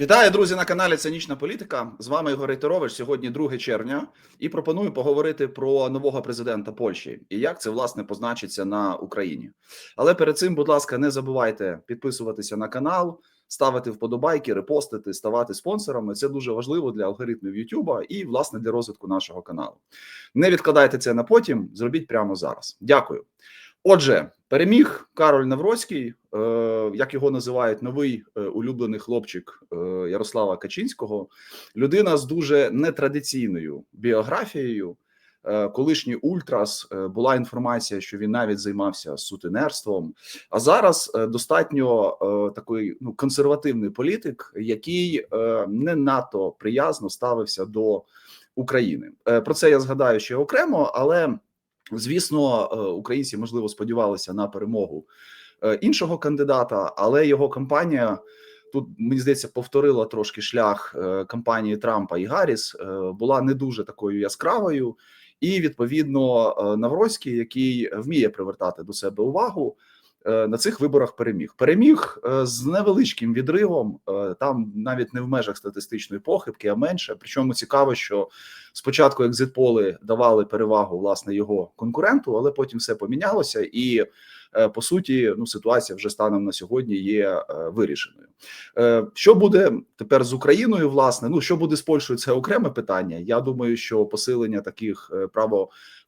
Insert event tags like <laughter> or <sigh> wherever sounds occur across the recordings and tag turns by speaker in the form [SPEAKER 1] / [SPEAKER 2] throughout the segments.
[SPEAKER 1] Вітаю, друзі, на каналі Цинічна Політика. З вами Ігор Рейтерович. Сьогодні 2 червня, і пропоную поговорити про нового президента Польщі і як це власне позначиться на Україні. Але перед цим, будь ласка, не забувайте підписуватися на канал, ставити вподобайки, репостити, ставати спонсорами. Це дуже важливо для алгоритмів YouTube і власне для розвитку нашого каналу. Не відкладайте це на потім, зробіть прямо зараз. Дякую. Отже, переміг Кароль Навроцький, як його називають, новий е, улюблений хлопчик е, Ярослава Качинського, людина з дуже нетрадиційною біографією. Е, Колишній ультрас е, була інформація, що він навіть займався сутенерством. А зараз е, достатньо е, такий ну консервативний політик, який е, не надто приязно ставився до України. Е, Про це я згадаю ще окремо, але. Звісно, е, українці можливо сподівалися на перемогу е, іншого кандидата, але його кампанія тут мені здається повторила трошки шлях е, кампанії Трампа і Гарріс, е, була не дуже такою яскравою, і відповідно е, Навроцький, який вміє привертати до себе увагу. е, На цих виборах переміг. Переміг е, з невеличким відривом, е, там навіть не в межах статистичної похибки, а менше. Причому цікаво, що спочатку екзитполи давали перевагу власне його конкуренту, але потім все помінялося, і е, по суті, ну ситуація вже станом на сьогодні є е, вирішеною. Е, Що буде тепер з Україною? Власне, ну що буде з Польщею, це окреме питання. Я думаю, що посилення таких е,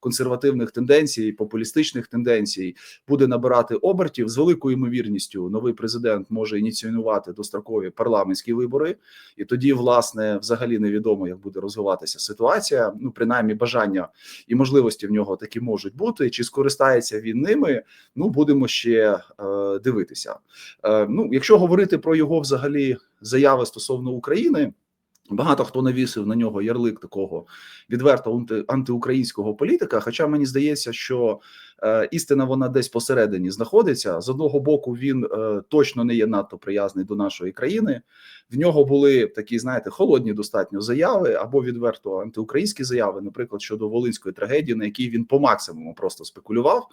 [SPEAKER 1] правоконсервативних тенденцій, популістичних тенденцій буде набирати обертів з великою ймовірністю. Новий президент може ініціювати дострокові парламентські вибори, і тоді, власне, взагалі невідомо, як буде розвиватися ситуація. Ну, принаймні, бажання і можливості в нього такі можуть бути. Чи скористається він ними? Ну, будемо ще е, дивитися. Е, ну, якщо говорити про його взагалі заяви стосовно України. Багато хто навісив на нього ярлик такого відверто антиукраїнського політика. Хоча мені здається, що е, істина вона десь посередині знаходиться. З одного боку, він е, точно не є надто приязний до нашої країни. В нього були такі, знаєте, холодні достатньо заяви або відверто антиукраїнські заяви, наприклад, щодо волинської трагедії, на якій він по максимуму просто спекулював.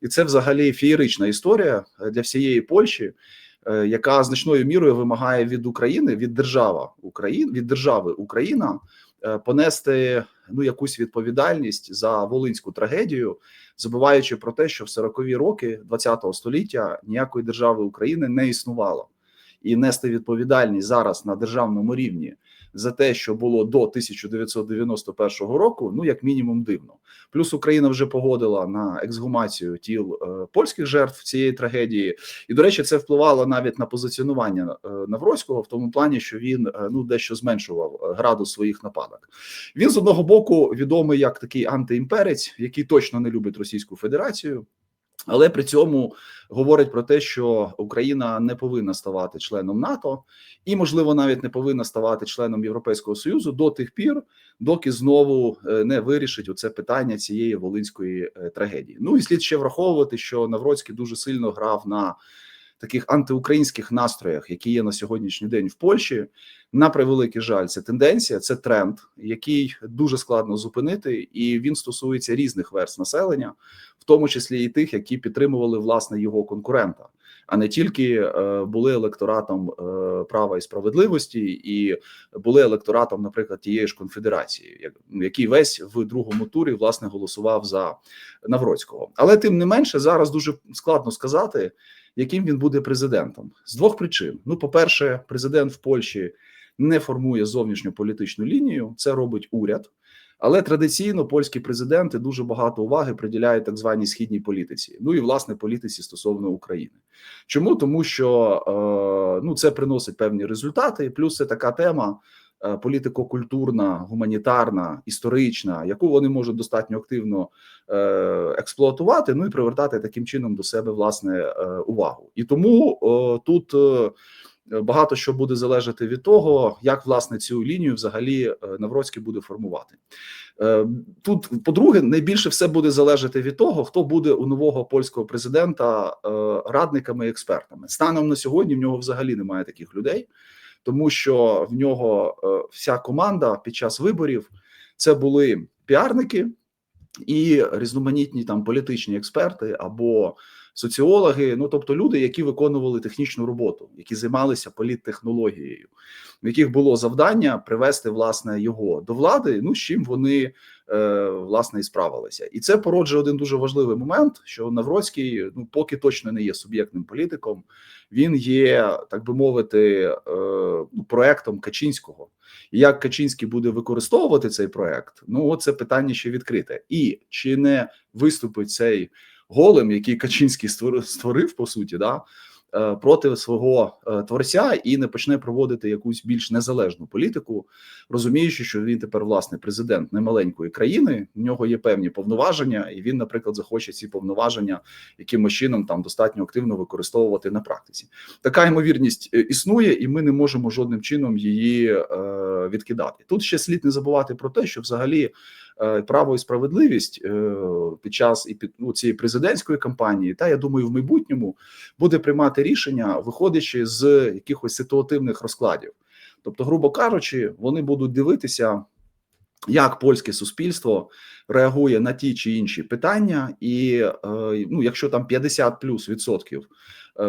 [SPEAKER 1] І це взагалі феєрична історія для всієї Польщі. Е, Яка значною мірою вимагає від України від держава України від держави Україна е, понести ну якусь відповідальність за волинську трагедію, забуваючи про те, що в 40-ві роки ХХ століття ніякої держави України не існувало, і нести відповідальність зараз на державному рівні за те, що було до 1991 року, ну як мінімум дивно. Плюс Україна вже погодила на ексгумацію тіл е, польських жертв цієї трагедії, і до речі, це впливало навіть на позиціонування е, Навроцького в тому плані, що він е, ну дещо зменшував градус своїх нападок. Він з одного боку відомий як такий антиімперець, який точно не любить Російську Федерацію. Але при цьому говорить про те, що Україна не повинна ставати членом НАТО і, можливо, навіть не повинна ставати членом Європейського союзу до тих пір, доки знову е, не вирішить оце питання цієї волинської е, трагедії. Ну і слід ще враховувати, що Навроцький дуже сильно грав на таких антиукраїнських настроях, які є на сьогоднішній день в Польщі. На превеликий жаль, це тенденція, це тренд, який дуже складно зупинити, і він стосується різних верст населення, в тому числі і тих, які підтримували власне його конкурента, а не тільки е, були електоратом е, права і справедливості, і були електоратом, наприклад, тієї ж конфедерації, як- який весь в другому турі власне голосував за Навроцького. Але тим не менше, зараз дуже складно сказати, яким він буде президентом з двох причин: ну, по-перше, президент в Польщі не формує зовнішню політичну лінію, це робить уряд. Але традиційно польські президенти дуже багато уваги приділяють так званій східній політиці, ну і власне політиці стосовно України. Чому тому, що е, ну це приносить певні результати, плюс це така тема е, політико-культурна, гуманітарна, історична, яку вони можуть достатньо активно е, експлуатувати, ну і привертати таким чином до себе власне увагу. І тому тут. Багато що буде залежати від того, як власне цю лінію взагалі е, Навроцький буде формувати. Е, Тут, по-друге, найбільше все буде залежати від того, хто буде у нового польського президента е, радниками і експертами. Станом на сьогодні в нього взагалі немає таких людей, тому що в нього вся команда під час виборів це були піарники і різноманітні там політичні експерти або соціологи, ну тобто люди, які виконували технічну роботу, які займалися політтехнологією, в яких було завдання привести власне його до влади. Ну з чим вони е, власне і справилися, і це породжує один дуже важливий момент: що Навроцький ну поки точно не є суб'єктним політиком, він є так би мовити, е, ну, проектом Качинського. І як Качинський буде використовувати цей проект? Ну це питання ще відкрите, і чи не виступить цей голем, який Качинський створив, по суті, да Е, проти свого е, творця і не почне проводити якусь більш незалежну політику, розуміючи, що він тепер власне президент немаленької країни. В нього є певні повноваження, і він, наприклад, захоче ці повноваження якимось чином там достатньо активно використовувати на практиці. Така ймовірність е, існує, і ми не можемо жодним чином її відкидати. Тут ще слід не забувати про те, що взагалі. Право і справедливість під час і під ну, цієї президентської кампанії, та я думаю, в майбутньому буде приймати рішення, виходячи з якихось ситуативних розкладів. Тобто, грубо кажучи, вони будуть дивитися, як польське суспільство реагує на ті чи інші питання, і е, ну, якщо там 50 плюс відсотків е,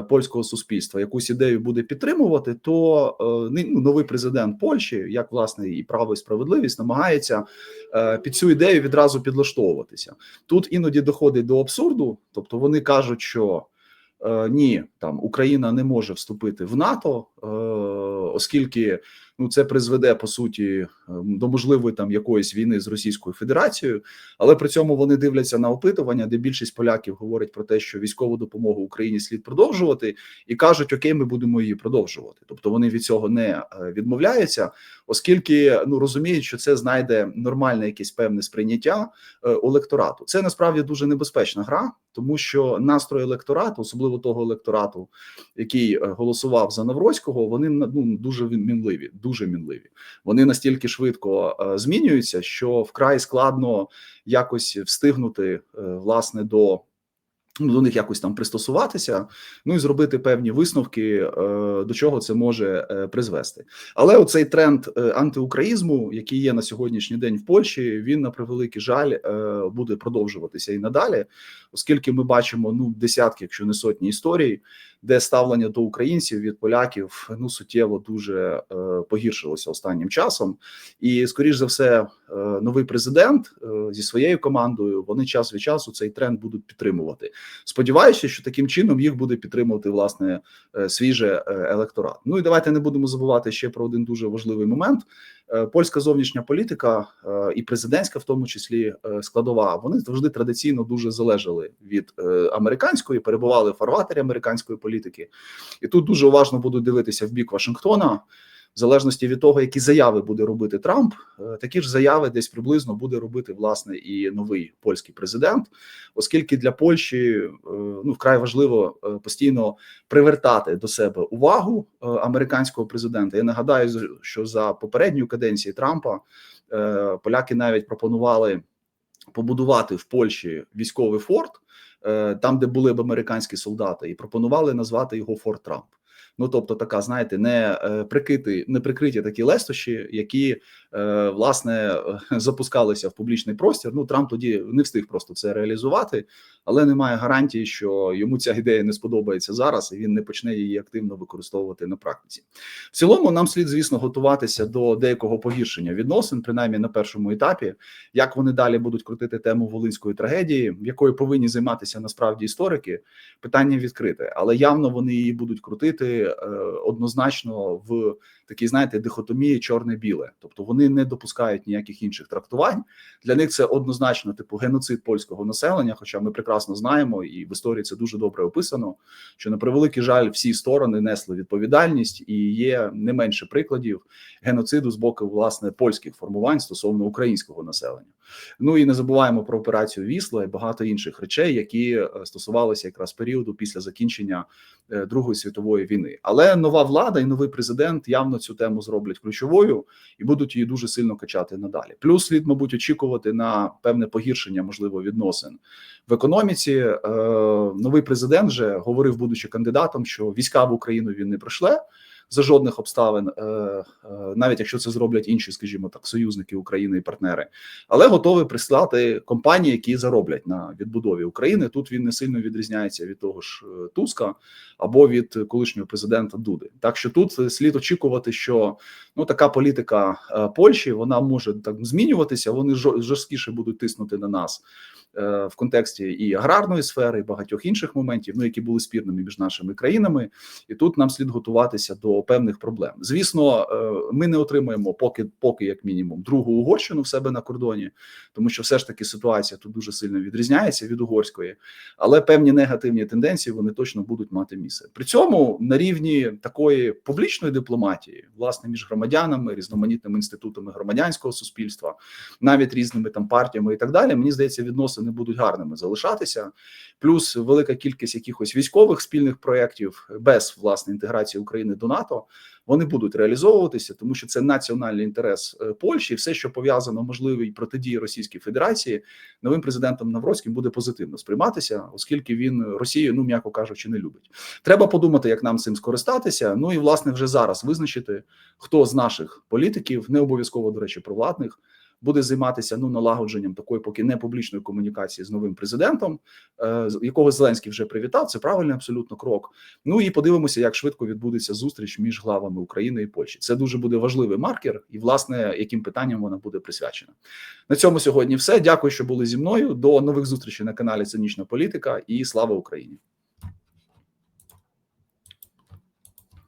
[SPEAKER 1] польського суспільства якусь ідею буде підтримувати, то е, ну, новий президент Польщі, як власне і право і справедливість, намагається під цю ідею відразу підлаштовуватися. Тут іноді доходить до абсурду, тобто вони кажуть, що Е, ні, там Україна не може вступити в НАТО, е, оскільки ну це призведе по суті ем, до можливої там якоїсь війни з Російською Федерацією, але при цьому вони дивляться на опитування, де більшість поляків говорять про те, що військову допомогу Україні слід продовжувати, і кажуть, окей, ми будемо її продовжувати. Тобто вони від цього не е, відмовляються, оскільки ну розуміють, що це знайде нормальне якесь певне сприйняття електорату. Це насправді дуже небезпечна гра, тому що настрої електорату, особливо того електорату, який голосував за Навроцького, вони ну дуже мінливі, дуже мінливі. Вони настільки швидко е, змінюються, що вкрай складно якось встигнути е, власне до. До них якось там пристосуватися, ну і зробити певні висновки, е, до чого це може призвести. Але оцей тренд антиукраїзму, який є на сьогоднішній день в Польщі, він на превеликий жаль буде продовжуватися і надалі, оскільки ми бачимо ну десятки, якщо не сотні історій, де ставлення до українців від поляків ну суттєво дуже е, погіршилося останнім часом, і скоріш за все, е, новий президент е, зі своєю командою вони час від часу цей тренд будуть підтримувати. Сподіваюся, що таким чином їх буде підтримувати власне е, свіже е, електорат. Ну і давайте не будемо забувати ще про один дуже важливий момент. Е, польська зовнішня політика е, і президентська, в тому числі е, складова, вони завжди традиційно дуже залежали від американської, перебували в фарватері американської політики, і тут дуже уважно будуть дивитися в бік Вашингтона в залежності від того, які заяви буде робити Трамп, е, такі ж заяви десь приблизно буде робити власне і новий польський президент, оскільки для Польщі е, ну вкрай важливо е, постійно привертати до себе увагу американського президента. Я нагадаю, що за попередньої каденції Трампа поляки навіть пропонували побудувати в Польщі військовий форт. Там, де були б американські солдати, і пропонували назвати його Форт Трамп. Ну тобто, така, знаєте, не е, прикриті, не прикриті такі лестощі, які власне <laughs> запускалися в публічний простір. Ну Трамп тоді не встиг просто це реалізувати, але немає гарантії, що йому ця ідея не сподобається зараз, і він не почне її активно використовувати на практиці. В цілому, нам слід, звісно, готуватися до деякого погіршення відносин, принаймні на першому етапі, як вони далі будуть крутити тему волинської трагедії, якою повинні займатися насправді історики. Питання відкрите, але явно вони її будуть крутити. Е, однозначно в такій, знаєте, дихотомії чорне-біле, тобто вони не допускають ніяких інших трактувань. Для них це однозначно типу геноцид польського населення. Хоча ми прекрасно знаємо, і в історії це дуже добре описано. Що на превеликий жаль, всі сторони несли відповідальність, і є не менше прикладів геноциду з боку власне польських формувань стосовно українського населення. Ну і не забуваємо про операцію Вісла і багато інших речей, які е, стосувалися якраз періоду після закінчення е, Другої світової війни. Але нова влада і новий президент явно цю тему зроблять ключовою і будуть її дуже сильно качати надалі. Плюс слід, мабуть, очікувати на певне погіршення можливо відносин в економіці. Е, новий президент вже говорив, будучи кандидатом, що війська в Україну він не прийшле. За жодних обставин, е, е, навіть якщо це зроблять інші, скажімо так, союзники України і партнери, але готовий прислати компанії, які зароблять на відбудові України. Тут він не сильно відрізняється від того ж е, Туска або від колишнього президента Дуди. Так що тут слід очікувати, що ну така політика Польщі вона може так змінюватися. Вони жор- жорсткіше будуть тиснути на нас в контексті і аграрної сфери, і багатьох інших моментів, ну які були спірними між нашими країнами, і тут нам слід готуватися до певних проблем. Звісно, е, ми не отримаємо поки, поки як мінімум, другу угорщину в себе на кордоні, тому що все ж таки ситуація тут дуже сильно відрізняється від угорської, але певні негативні тенденції вони точно будуть мати місце. При цьому на рівні такої публічної дипломатії, власне, між громадянами, різноманітними інститутами громадянського суспільства, навіть різними там партіями і так далі, мені здається, відносини будуть гарними залишатися. Плюс велика кількість якихось військових спільних проєктів без власне інтеграції України до НАТО. Вони будуть реалізовуватися, тому що це національний інтерес е, Польщі. Все, що пов'язано можливій протидії Російській Федерації, новим президентом Навроцьким буде позитивно сприйматися, оскільки він Росію, ну м'яко кажучи, не любить. Треба подумати, як нам цим скористатися. Ну і власне вже зараз визначити, хто з наших політиків, не обов'язково до речі, провладних, буде займатися ну налагодженням такої, поки не публічної комунікації з новим президентом, е, якого Зеленський вже привітав. Це правильний абсолютно крок. Ну і подивимося, як швидко відбудеться зустріч між главами України і Польщі. Це дуже буде важливий маркер, і власне яким питанням вона буде присвячена. На цьому сьогодні все. Дякую, що були зі мною. До нових зустрічей на каналі Цинічна Політика і слава Україні.